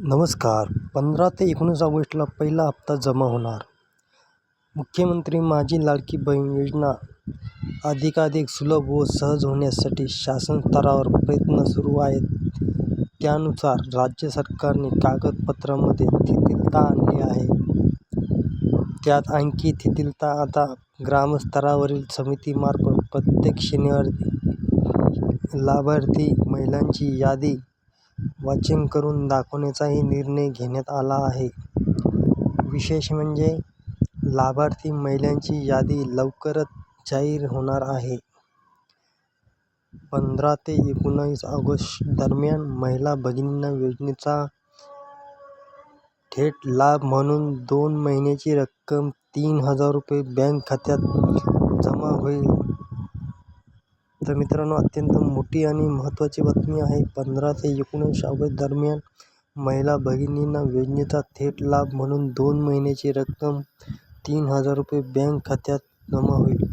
नमस्कार. पंधरा ते एकोणीस ऑगस्टला पहिला हप्ता जमा होणार. मुख्यमंत्री माझी लाडकी बहीण योजना अधिकाधिक सुलभ व सहज होण्यासाठी शासन स्तरावर प्रयत्न सुरू आहेत. त्यानुसार राज्य सरकारने कागदपत्रामध्ये शिथिलता आणली आहे. त्यात आणखी शिथिलता आता ग्रामस्तरावरील समितीमार्फत प्रत्येक शनिवारी लाभार्थी महिलांची यादी वाचन करून दाखवण्याचाही निर्णय घेण्यात आला आहे. विशेष म्हणजे लाभार्थी महिलांची यादी लवकरच जाहीर होणार आहे. पंधरा ते एकोणीस ऑगस्ट दरम्यान महिला भगिनींना योजनेचा थेट लाभ म्हणून दोन महिन्याची रक्कम तीन हजार रुपये बँक खात्यात जमा होईल. तर मित्रांनो अत्यंत मोठी आणि महत्त्वाची बातमी आहे. पंधरा ते एकोणीस ऑगस्ट दरम्यान महिला भगिनींना योजनेचा थेट लाभ म्हणून दोन महिन्याची रक्कम तीन हजार रुपये बँक खात्यात जमा होईल.